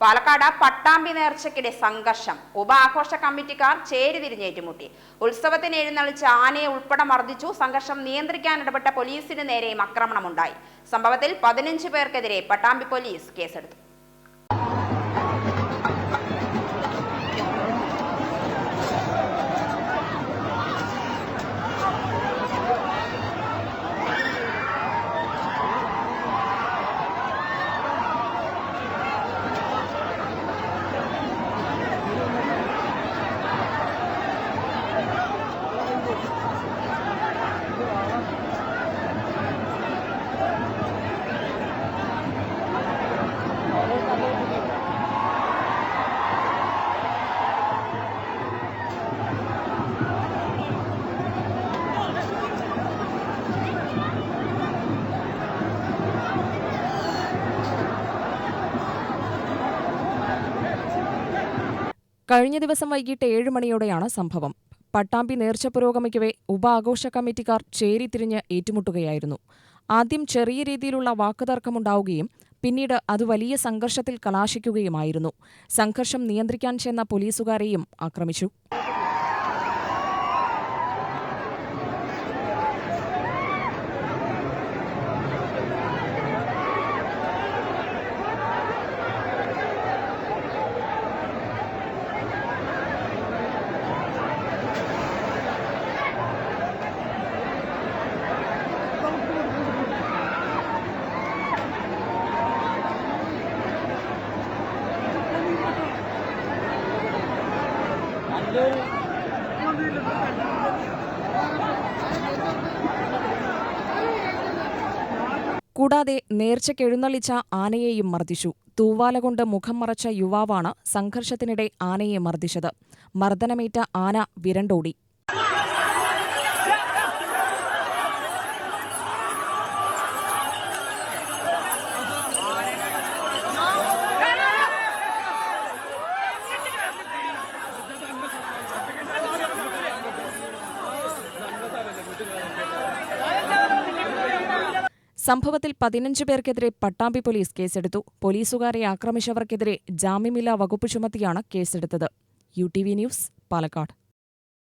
പാലക്കാട് പട്ടാമ്പി നേർച്ചയ്ക്കിടെ സംഘർഷം. ഉപാഘോഷ കമ്മിറ്റിക്കാർ ചേരി തിരിഞ്ഞേറ്റുമുട്ടി ഉത്സവത്തിന് എഴുന്നള്ളിച്ച ആനയെ ഉൾപ്പെടെ മർദ്ദിച്ചു. സംഘർഷം നിയന്ത്രിക്കാൻ ഇടപെട്ട പോലീസിന് നേരെയും ആക്രമണമുണ്ടായി. സംഭവത്തിൽ പതിനഞ്ച് പേർക്കെതിരെ പട്ടാമ്പി പോലീസ് കേസെടുത്തു. കഴിഞ്ഞ ദിവസം വൈകിട്ട് ഏഴ് മണിയോടെയാണ് സംഭവം. പട്ടാമ്പി നേർച്ച പുരോഗമിക്കവെ ഉപാഘോഷ കമ്മിറ്റിക്കാർ ചേരിതിരിഞ്ഞ് ഏറ്റുമുട്ടുകയായിരുന്നു. ആദ്യം ചെറിയ രീതിയിലുള്ള വാക്കുതർക്കമുണ്ടാവുകയും പിന്നീട് അത് വലിയ സംഘർഷത്തിൽ കലാശിക്കുകയുമായിരുന്നു. സംഘർഷം നിയന്ത്രിക്കാൻ ചെന്ന പോലീസുകാരെയും ആക്രമിച്ചു. കൂടാതെ നേർച്ചയ്ക്കെഴുന്നള്ളിച്ച ആനയെയും മർദ്ദിച്ചു. തൂവാല കൊണ്ട് മുഖം മറച്ച യുവാവാണ് സംഘർഷത്തിനിടെ ആനയെ മർദ്ദിച്ചത്. മർദ്ദനമേറ്റ ആന വിരണ്ടോടി. സംഭവത്തിൽ പതിനഞ്ച് പേർക്കെതിരെ പട്ടാമ്പി പോലീസ് കേസെടുത്തു. പോലീസുകാരെ ആക്രമിച്ചവർക്കെതിരെ ജാമ്യമില്ലാ വകുപ്പ് ചുമത്തിയാണ് കേസെടുത്തത്. U T V news Palakkad.